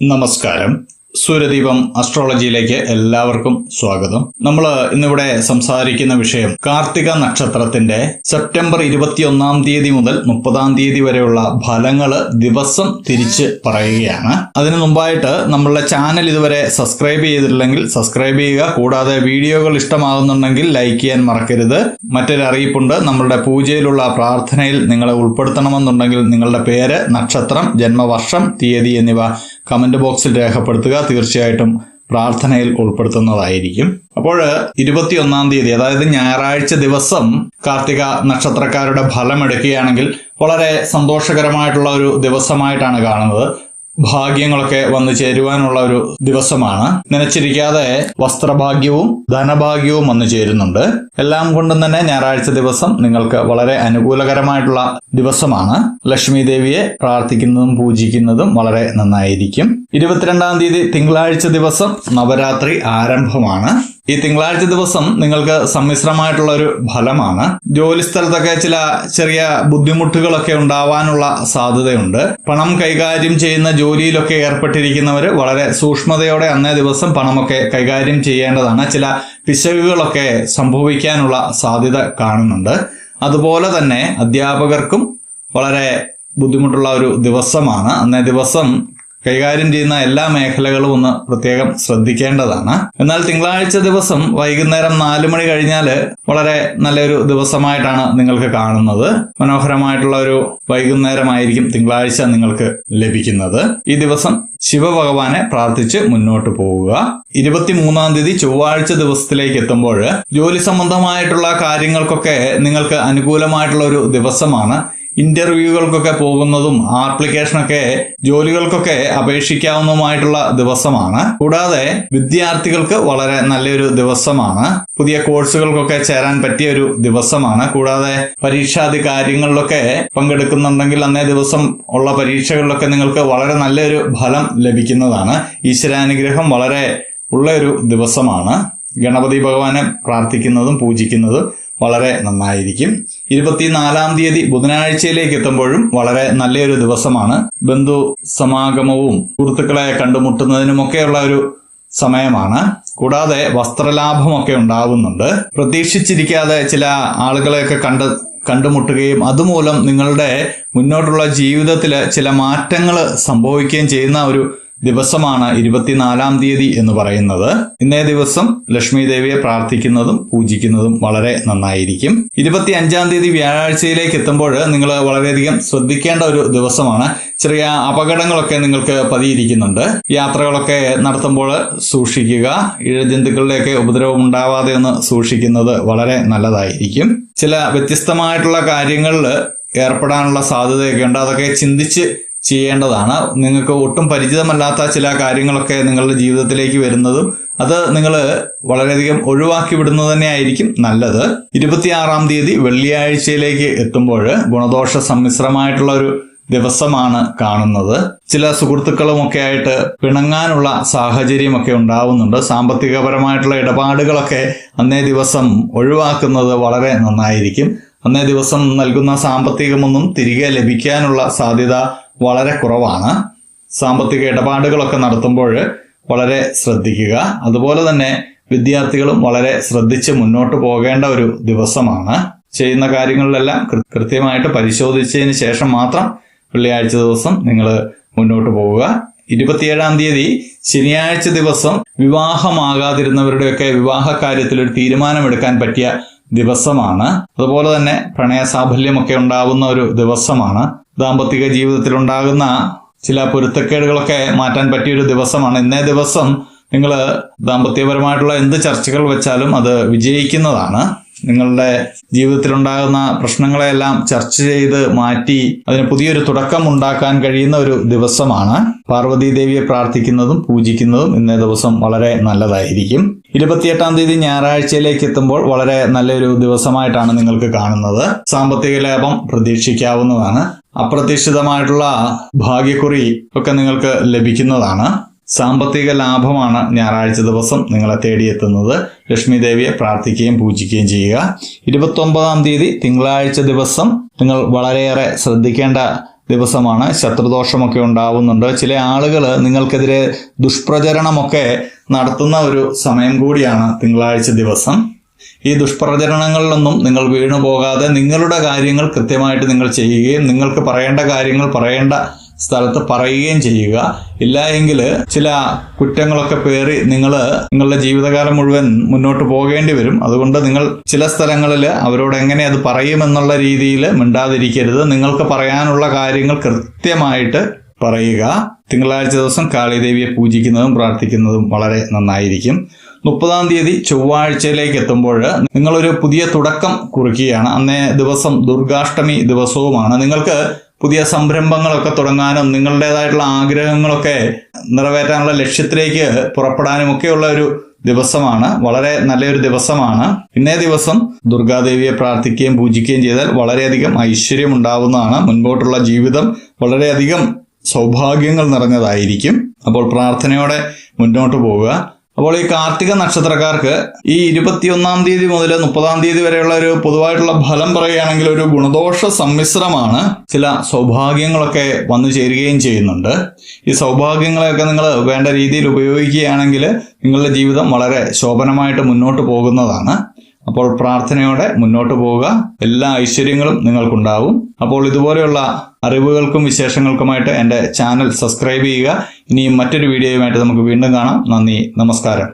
നമസ്കാരം. സൂര്യദീപം അസ്ട്രോളജിയിലേക്ക് എല്ലാവർക്കും സ്വാഗതം. നമ്മൾ ഇന്നിവിടെ സംസാരിക്കുന്ന വിഷയം കാർത്തിക നക്ഷത്രത്തിന്റെ സെപ്റ്റംബർ ഇരുപത്തിയൊന്നാം തീയതി മുതൽ മുപ്പതാം തീയതി വരെയുള്ള ഫലങ്ങൾ ദിവസം തിരിച്ച് പറയുകയാണ്. അതിനു മുമ്പായിട്ട് നമ്മളുടെ ചാനൽ ഇതുവരെ സബ്സ്ക്രൈബ് ചെയ്തിട്ടില്ലെങ്കിൽ സബ്സ്ക്രൈബ് ചെയ്യുക. കൂടാതെ വീഡിയോകൾ ഇഷ്ടമാകുന്നുണ്ടെങ്കിൽ ലൈക്ക് ചെയ്യാൻ മറക്കരുത്. മറ്റൊരു അറിയിപ്പുണ്ട്. നമ്മളുടെ പൂജയിലുള്ള പ്രാർത്ഥനയിൽ നിങ്ങളെ ഉൾപ്പെടുത്തണമെന്നുണ്ടെങ്കിൽ നിങ്ങളുടെ പേര് നക്ഷത്രം ജന്മവർഷം തീയതി എന്നിവ കമന്റ് ബോക്സിൽ രേഖപ്പെടുത്തുക. തീർച്ചയായിട്ടും പ്രാർത്ഥനയിൽ ഉൾപ്പെടുത്തുന്നതായിരിക്കും. അപ്പോൾ ഇരുപത്തിയൊന്നാം തീയതി അതായത് ഞായറാഴ്ച ദിവസം കാർത്തിക നക്ഷത്രക്കാരുടെ ഫലം എടുക്കുകയാണെങ്കിൽ വളരെ സന്തോഷകരമായിട്ടുള്ള ഒരു ദിവസമായിട്ടാണ് കാണുന്നത്. ഭാഗ്യങ്ങളൊക്കെ വന്നു ചേരുവാനുള്ള ഒരു ദിവസമാണ്. നനച്ചിരിക്കാതെ വസ്ത്രഭാഗ്യവും ധനഭാഗ്യവും വന്നു ചേരുന്നുണ്ട്. എല്ലാം കൊണ്ടും തന്നെ ഞായറാഴ്ച ദിവസം നിങ്ങൾക്ക് വളരെ അനുകൂലകരമായിട്ടുള്ള ദിവസമാണ്. ലക്ഷ്മി ദേവിയെ പ്രാർത്ഥിക്കുന്നതും പൂജിക്കുന്നതും വളരെ നന്നായിരിക്കും. ഇരുപത്തിരണ്ടാം തീയതി തിങ്കളാഴ്ച ദിവസം നവരാത്രി ആരംഭമാണ്. ഈ തിങ്കളാഴ്ച ദിവസം നിങ്ങൾക്ക് സമ്മിശ്രമായിട്ടുള്ള ഒരു ഫലമാണ്. ജോലി സ്ഥലത്തൊക്കെ ചില ചെറിയ ബുദ്ധിമുട്ടുകളൊക്കെ ഉണ്ടാവാനുള്ള സാധ്യതയുണ്ട്. പണം കൈകാര്യം ചെയ്യുന്ന ജോലിയിലൊക്കെ ഏർപ്പെട്ടിരിക്കുന്നവർ വളരെ സൂക്ഷ്മതയോടെ അന്നേ ദിവസം പണമൊക്കെ കൈകാര്യം ചെയ്യേണ്ടതാണ്. ചില പിശകുകളൊക്കെ സംഭവിക്കാനുള്ള സാധ്യത കാണുന്നുണ്ട്. അതുപോലെ തന്നെ അധ്യാപകർക്കും വളരെ ബുദ്ധിമുട്ടുള്ള ഒരു ദിവസമാണ്. അന്നേ ദിവസം കൈകാര്യം ചെയ്യുന്ന എല്ലാ മേഖലകളും ഒന്ന് പ്രത്യേകം ശ്രദ്ധിക്കേണ്ടതാണ്. എന്നാൽ തിങ്കളാഴ്ച ദിവസം വൈകുന്നേരം നാല് മണി കഴിഞ്ഞാൽ വളരെ നല്ലൊരു ദിവസമായിട്ടാണ് നിങ്ങൾക്ക് കാണുന്നത്. മനോഹരമായിട്ടുള്ള ഒരു വൈകുന്നേരമായിരിക്കും തിങ്കളാഴ്ച നിങ്ങൾക്ക് ലഭിക്കുന്നത്. ഈ ദിവസം ശിവഭഗവാനെ പ്രാർത്ഥിച്ച് മുന്നോട്ട് പോവുക. ഇരുപത്തിമൂന്നാം തീയതി ചൊവ്വാഴ്ച ദിവസത്തിലേക്ക് എത്തുമ്പോൾ ജോലി സംബന്ധമായിട്ടുള്ള കാര്യങ്ങൾക്കൊക്കെ നിങ്ങൾക്ക് അനുകൂലമായിട്ടുള്ള ഒരു ദിവസമാണ് ഇന്റർവ്യൂകൾക്കൊക്കെ പോകുന്നതും ആപ്ലിക്കേഷനൊക്കെ ജോലികൾക്കൊക്കെ അപേക്ഷിക്കാവുന്നതുമായിട്ടുള്ള ദിവസമാണ്. കൂടാതെ വിദ്യാർത്ഥികൾക്ക് വളരെ നല്ലൊരു ദിവസമാണ്. പുതിയ കോഴ്സുകൾക്കൊക്കെ ചേരാൻ പറ്റിയ ഒരു ദിവസമാണ്. കൂടാതെ പരീക്ഷാദി കാര്യങ്ങളിലൊക്കെ പങ്കെടുക്കുന്നുണ്ടെങ്കിൽ അന്നേ ദിവസം ഉള്ള പരീക്ഷകളിലൊക്കെ നിങ്ങൾക്ക് വളരെ നല്ലൊരു ഫലം ലഭിക്കുന്നതാണ്. ഈശ്വരാനുഗ്രഹം വളരെ ഉള്ള ഒരു ദിവസമാണ്. ഗണപതി ഭഗവാനെ പ്രാർത്ഥിക്കുന്നതും പൂജിക്കുന്നതും വളരെ നന്നായിരിക്കും. ഇരുപത്തിനാലാം തീയതി ബുധനാഴ്ചയിലേക്ക് എത്തുമ്പോഴും വളരെ നല്ലൊരു ദിവസമാണ്. ബന്ധു സമാഗമവും സുഹൃത്തുക്കളെ കണ്ടുമുട്ടുന്നതിനുമൊക്കെയുള്ള ഒരു സമയമാണ്. കൂടാതെ വസ്ത്രലാഭമൊക്കെ ഉണ്ടാവുന്നുണ്ട്. പ്രതീക്ഷിച്ചിരിക്കാതെ ചില ആളുകളെയൊക്കെ കണ്ട് കണ്ടുമുട്ടുകയും അതുമൂലം നിങ്ങളുടെ മുന്നോട്ടുള്ള ജീവിതത്തിൽ ചില മാറ്റങ്ങൾ സംഭവിക്കുകയും ചെയ്യുന്ന ഒരു ദിവസമാണ് ഇരുപത്തിനാലാം തീയതി എന്ന് പറയുന്നത്. ഇന്നേ ദിവസം ലക്ഷ്മി ദേവിയെ പ്രാർത്ഥിക്കുന്നതും പൂജിക്കുന്നതും വളരെ നന്നായിരിക്കും. ഇരുപത്തി അഞ്ചാം തീയതി വ്യാഴാഴ്ചയിലേക്ക് എത്തുമ്പോൾ നിങ്ങൾ വളരെയധികം ശ്രദ്ധിക്കേണ്ട ഒരു ദിവസമാണ്. ചെറിയ അപകടങ്ങളൊക്കെ നിങ്ങൾക്ക് പതിയിരിക്കുന്നുണ്ട്. യാത്രകളൊക്കെ നടത്തുമ്പോൾ സൂക്ഷിക്കുക. ഇഴജന്തുക്കളുടെയൊക്കെ ഉപദ്രവം ഉണ്ടാവാതെ ഒന്ന് സൂക്ഷിക്കുന്നത് വളരെ നല്ലതായിരിക്കും. ചില വ്യത്യസ്തമായിട്ടുള്ള കാര്യങ്ങളിൽ ഏർപ്പെടാനുള്ള സാധ്യതയൊക്കെ ഉണ്ട്. അതൊക്കെ ചിന്തിച്ച് ചെയ്യേണ്ടതാണ്. നിങ്ങൾക്ക് ഒട്ടും പരിചിതമല്ലാത്ത ചില കാര്യങ്ങളൊക്കെ നിങ്ങളുടെ ജീവിതത്തിലേക്ക് വരുന്നതും അത് നിങ്ങൾ വളരെയധികം ഒഴിവാക്കി വിടുന്നത് തന്നെയായിരിക്കും നല്ലത്. ഇരുപത്തിയാറാം തീയതി വെള്ളിയാഴ്ചയിലേക്ക് എത്തുമ്പോൾ ഗുണദോഷ സമ്മിശ്രമായിട്ടുള്ള ഒരു ദിവസമാണ് കാണുന്നത്. ചില സുഹൃത്തുക്കളുമൊക്കെ ആയിട്ട് പിണങ്ങാനുള്ള സാഹചര്യമൊക്കെ ഉണ്ടാവുന്നുണ്ട്. സാമ്പത്തികപരമായിട്ടുള്ള ഇടപാടുകളൊക്കെ അന്നേ ദിവസം ഒഴിവാക്കുന്നത് വളരെ നന്നായിരിക്കും. അന്നേ ദിവസം നൽകുന്ന സാമ്പത്തികമൊന്നും തിരികെ ലഭിക്കാനുള്ള സാധ്യത വളരെ കുറവാണ്. സാമ്പത്തിക ഇടപാടുകളൊക്കെ നടത്തുമ്പോൾ വളരെ ശ്രദ്ധിക്കുക. അതുപോലെ തന്നെ വിദ്യാർത്ഥികളും വളരെ ശ്രദ്ധിച്ച് മുന്നോട്ട് പോകേണ്ട ഒരു ദിവസമാണ്. ചെയ്യുന്ന കാര്യങ്ങളിലെല്ലാം കൃത്യമായിട്ട് പരിശോധിച്ചതിന് ശേഷം മാത്രം വെള്ളിയാഴ്ച ദിവസം നിങ്ങൾ മുന്നോട്ട് പോവുക. ഇരുപത്തിയേഴാം തീയതി ശനിയാഴ്ച ദിവസം വിവാഹമാകാതിരുന്നവരുടെയൊക്കെ വിവാഹ കാര്യത്തിൽ ഒരു തീരുമാനമെടുക്കാൻ പറ്റിയ ദിവസമാണ്. അതുപോലെ തന്നെ പ്രണയ സാഫല്യമൊക്കെ ഉണ്ടാകുന്ന ഒരു ദിവസമാണ്. ദാമ്പത്തിക ജീവിതത്തിൽ ഉണ്ടാകുന്ന ചില പൊരുത്തക്കേടുകളൊക്കെ മാറ്റാൻ പറ്റിയ ഒരു ദിവസമാണ്. ഇന്നേ ദിവസം നിങ്ങൾ ദാമ്പത്യപരമായിട്ടുള്ള എന്ത് ചർച്ചകൾ വെച്ചാലും അത് വിജയിക്കുന്നതാണ്. നിങ്ങളുടെ ജീവിതത്തിലുണ്ടാകുന്ന പ്രശ്നങ്ങളെല്ലാം ചർച്ച ചെയ്ത് മാറ്റി അതിന് പുതിയൊരു തുടക്കം ഉണ്ടാക്കാൻ കഴിയുന്ന ഒരു ദിവസമാണ്. പാർവതി ദേവിയെ പ്രാർത്ഥിക്കുന്നതും പൂജിക്കുന്നതും ഇന്നേ ദിവസം വളരെ നല്ലതായിരിക്കും. ഇരുപത്തിയെട്ടാം തീയതി ഞായറാഴ്ചയിലേക്ക് എത്തുമ്പോൾ വളരെ നല്ലൊരു ദിവസമായിട്ടാണ് നിങ്ങൾക്ക് കാണുന്നത്. സാമ്പത്തിക ലാഭം പ്രതീക്ഷിക്കാവുന്നതാണ്. അപ്രതീക്ഷിതമായിട്ടുള്ള ഭാഗ്യക്കുറി ഒക്കെ നിങ്ങൾക്ക് ലഭിക്കുന്നതാണ്. സാമ്പത്തിക ലാഭമാണ് ഞായറാഴ്ച ദിവസം നിങ്ങളെ തേടിയെത്തുന്നത്. ലക്ഷ്മി ദേവിയെ പ്രാർത്ഥിക്കുകയും പൂജിക്കുകയും ചെയ്യുക. ഇരുപത്തൊമ്പതാം തീയതി തിങ്കളാഴ്ച ദിവസം നിങ്ങൾ വളരെയേറെ ശ്രദ്ധിക്കേണ്ട ദിവസമാണ്. ശത്രുദോഷമൊക്കെ ഉണ്ടാവുന്നുണ്ട്. ചില ആളുകൾ നിങ്ങൾക്കെതിരെ ദുഷ്പ്രചരണമൊക്കെ നടത്തുന്ന ഒരു സമയം കൂടിയാണ് തിങ്കളാഴ്ച ദിവസം. ഈ ദുഷ്പ്രചരണങ്ങളിലൊന്നും നിങ്ങൾ വീണുപോകാതെ നിങ്ങളുടെ കാര്യങ്ങൾ കൃത്യമായിട്ട് നിങ്ങൾ ചെയ്യുകയും നിങ്ങൾക്ക് പറയേണ്ട കാര്യങ്ങൾ പറയേണ്ട സ്ഥലത്ത് പറയുകയും ചെയ്യുക. ഇല്ല എങ്കിൽ ചില കുറ്റങ്ങളൊക്കെ പേറി നിങ്ങൾ നിങ്ങളുടെ ജീവിതകാലം മുഴുവൻ മുന്നോട്ട് പോകേണ്ടി വരും. അതുകൊണ്ട് നിങ്ങൾ ചില സ്ഥലങ്ങളിൽ അവരോട് എങ്ങനെ അത് പറയുമെന്നുള്ള രീതിയിൽ മിണ്ടാതിരിക്കരുത്. നിങ്ങൾക്ക് പറയാനുള്ള കാര്യങ്ങൾ കൃത്യമായിട്ട് പറയുക. തിങ്കളാഴ്ച ദിവസം കാളിദേവിയെ പൂജിക്കുന്നതും പ്രാർത്ഥിക്കുന്നതും വളരെ നന്നായിരിക്കും. മുപ്പതാം തീയതി ചൊവ്വാഴ്ചയിലേക്ക് എത്തുമ്പോൾ നിങ്ങളൊരു പുതിയ തുടക്കം കുറിക്കുകയാണ്. അന്നേ ദിവസം ദുർഗാഷ്ടമി ദിവസവുമാണ്. നിങ്ങൾക്ക് പുതിയ സംരംഭങ്ങളൊക്കെ തുടങ്ങാനും നിങ്ങളുടേതായിട്ടുള്ള ആഗ്രഹങ്ങളൊക്കെ നിറവേറ്റാനുള്ള ലക്ഷ്യത്തിലേക്ക് പുറപ്പെടാനും ഒക്കെയുള്ള ഒരു ദിവസമാണ്. വളരെ നല്ലൊരു ദിവസമാണ്. ഇന്നേ ദിവസം ദുർഗാദേവിയെ പ്രാർത്ഥിക്കുകയും പൂജിക്കുകയും ചെയ്താൽ വളരെയധികം ഐശ്വര്യം ഉണ്ടാവുന്നതാണ് മുൻപോട്ടുള്ള ജീവിതം വളരെയധികം സൗഭാഗ്യങ്ങൾ നിറഞ്ഞതായിരിക്കും. അപ്പോൾ പ്രാർത്ഥനയോടെ മുന്നോട്ട് പോവുക. അപ്പോൾ ഈ കാർത്തിക നക്ഷത്രക്കാർക്ക് ഈ ഇരുപത്തിയൊന്നാം തീയതി മുതൽ മുപ്പതാം തീയതി വരെയുള്ള ഒരു പൊതുവായിട്ടുള്ള ഫലം പറയുകയാണെങ്കിൽ ഒരു ഗുണദോഷ സമ്മിശ്രമാണ് ചില സൗഭാഗ്യങ്ങളൊക്കെ വന്നു ചേരുകയും ചെയ്യുന്നുണ്ട്. ഈ സൗഭാഗ്യങ്ങളെയൊക്കെ നിങ്ങൾ വേണ്ട രീതിയിൽ ഉപയോഗിക്കുകയാണെങ്കിൽ നിങ്ങളുടെ ജീവിതം വളരെ ശോഭനമായിട്ട് മുന്നോട്ട് പോകുന്നതാണ്. അപ്പോൾ പ്രാർത്ഥനയോടെ മുന്നോട്ട് പോവുക. എല്ലാ ഐശ്വര്യങ്ങളും നിങ്ങൾക്കുണ്ടാവും. അപ്പോൾ ഇതുപോലെയുള്ള അറിവുകൾക്കും വിശേഷങ്ങൾക്കുമായിട്ട് എന്റെ ചാനൽ സബ്സ്ക്രൈബ് ചെയ്യുക. ഇനിയും മറ്റൊരു വീഡിയോയുമായിട്ട് നമുക്ക് വീണ്ടും കാണാം. നന്ദി. നമസ്കാരം.